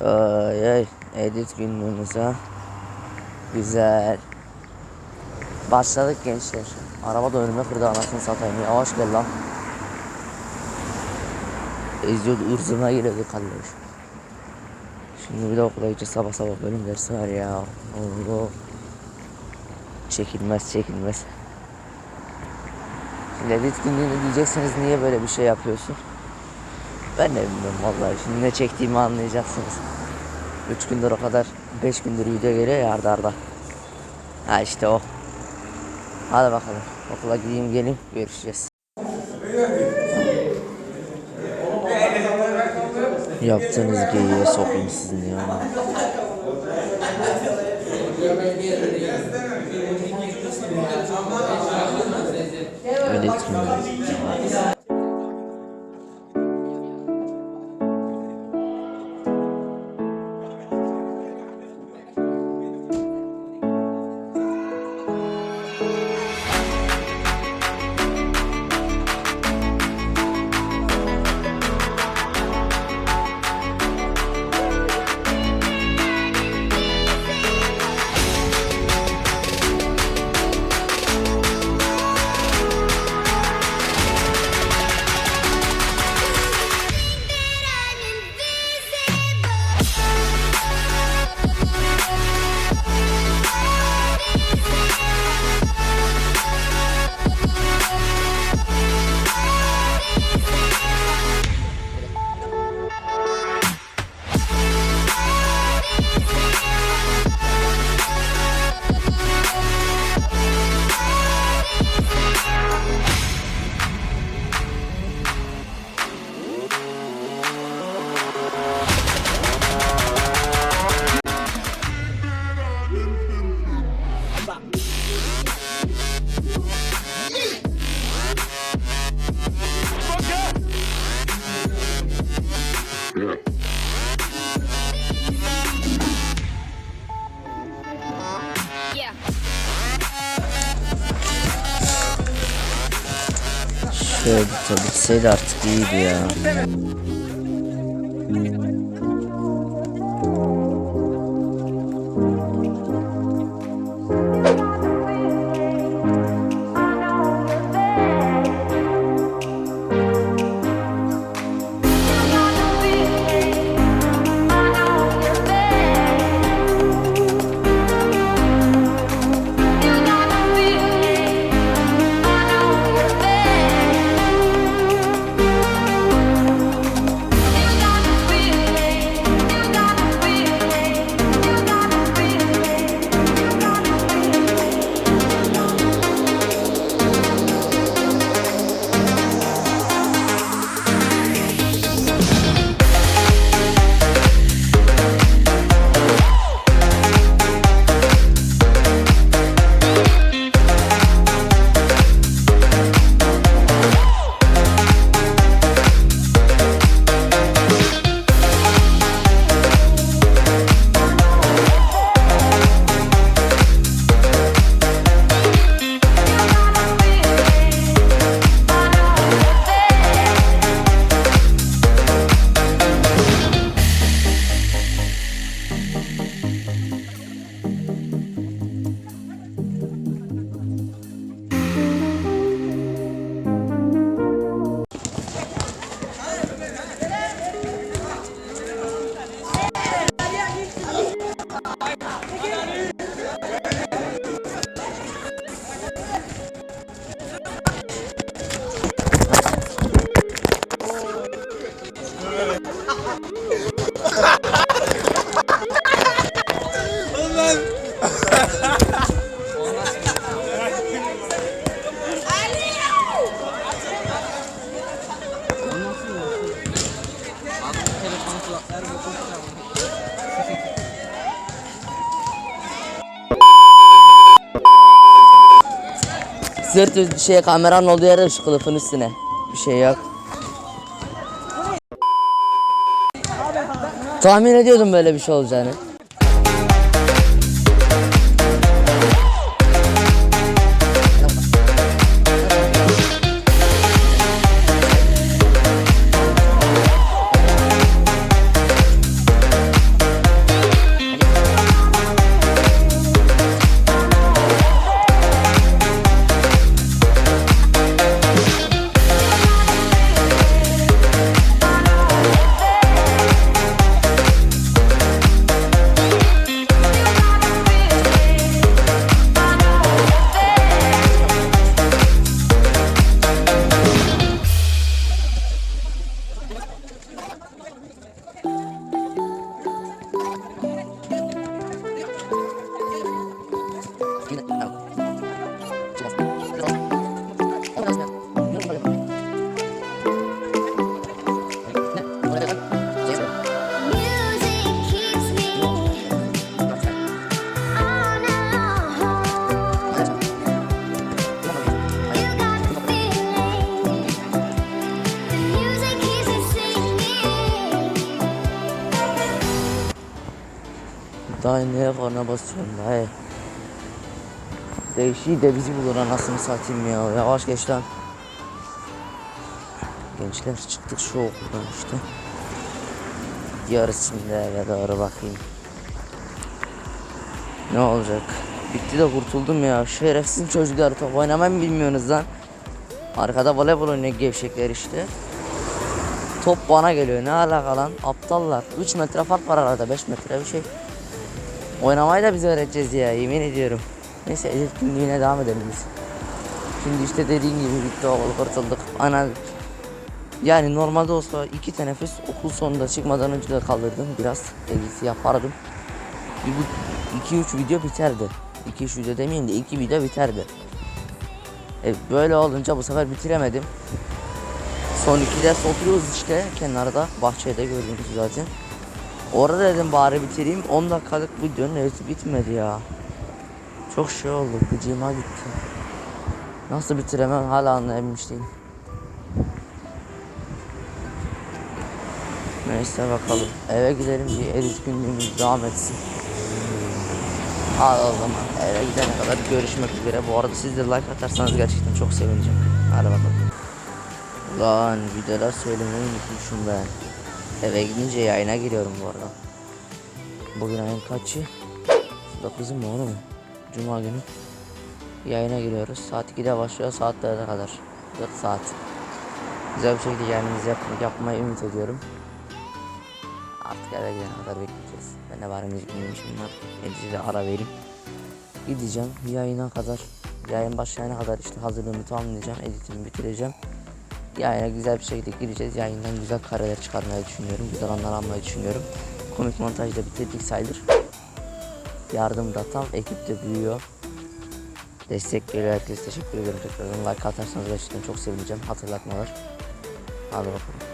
Ay ay edit günlüğümüze. Güzel. Başladık gençler. Araba da önüme kırdı anasını satayım. Yavaş gel lan. Eziyordu ırzına giriyordu kardeş. Şimdi bir de okula gideceğiz sabah sabah bölüm dersi var ya. Allah. Çekilmez çekilmez. Şimdi edit günlüğünü diyeceksiniz niye böyle bir şey yapıyorsun? Ben de bilmiyorum vallahi. Şimdi ne çektiğimi anlayacaksınız. 3 gündür o kadar 5 gündür video geliyor ya arda arda. Ha işte o. Hadi bakalım. Okula gideyim geleyim görüşeceğiz. Yaptığınız geyiğe sokayım sizin ya. Öyle etmiyorum. Şöyle bitseydi artık iyiydi ya. Sırt şey kameranın olduğu yere şu kılıfın üstüne. Bir şey yok. Tahmin ediyordum böyle bir şey olacağını. Daha neye korna basıyorum iyi. Değişiği de bizi bulur anasını satayım ya. Yavaş geç lan. Gençler çıktık şu okuldan işte. Yarısı şimdi eve doğru bakayım. Ne olacak? Bitti de kurtuldum ya. Şerefsiz çocuklar top oynamayı bilmiyorsunuz lan? Arkada voleybol oynuyor gevşekler işte. Top bana geliyor. Ne alaka lan? Aptallar. 3 metre fark var arada. 5 metre bir şey. Oynamayı da biz öğreteceğiz ya. Yemin ediyorum. Neyse edit günlüğüne devam edelim biz. Şimdi işte dediğin gibi bitti oğul kurtulduk. Ana yani normalde olsa iki teneffüs okul sonunda çıkmadan önce de kalırdım. Biraz edit yapardım. Bu iki üç video biterdi. İki üç video demeyeyim de iki video biterdi. E, böyle olunca bu sefer bitiremedim. Son iki ders oturuyoruz işte kenarda bahçede gördüğünüz zaten. Orada dedim bari bitireyim 10 dakikalık videonun hepsi bitmedi ya. Çok şey oldu gıcığıma gitti. Nasıl bitiremem hala anlayabilmiş değilim. Neyse bakalım eve gidelim bir edit günlüğümüz devam etsin. Hadi o zaman eve gidene kadar görüşmek üzere. Bu arada siz de like atarsanız gerçekten çok sevineceğim. Hadi bakalım. Lan videolar söylemeyi unutmuşum ben. Eve gidince yayına giriyorum bu arada. Bugün ayın kaçı? 9'u mu oğlum? Cuma günü. Yayına giriyoruz. Saat 2'de başlıyor. Saat 4'e kadar. 4 saat. Güzel bir şekilde yayınımızı yap yapmayı ümit ediyorum. Artık eve gidene kadar bekleyeceğiz. Ben de bari müzik dinlemişim var. Edici de ara vereyim. Gideceğim yayına kadar. Yayın başlayana kadar işte hazırlığımı tamamlayacağım. Editimi bitireceğim. Yayına güzel bir şekilde gireceğiz. Yayından güzel kareler çıkarmayı düşünüyorum. Güzel anlar almayı düşünüyorum. Komik montajı da bitirdik sayılır. Yardım da tam. Ekip de büyüyor. Destek geliyor. Herkese teşekkür ederim tekrardan. Like atarsanız gerçekten çok sevineceğim. Hatırlatmalar. Hadi bakalım.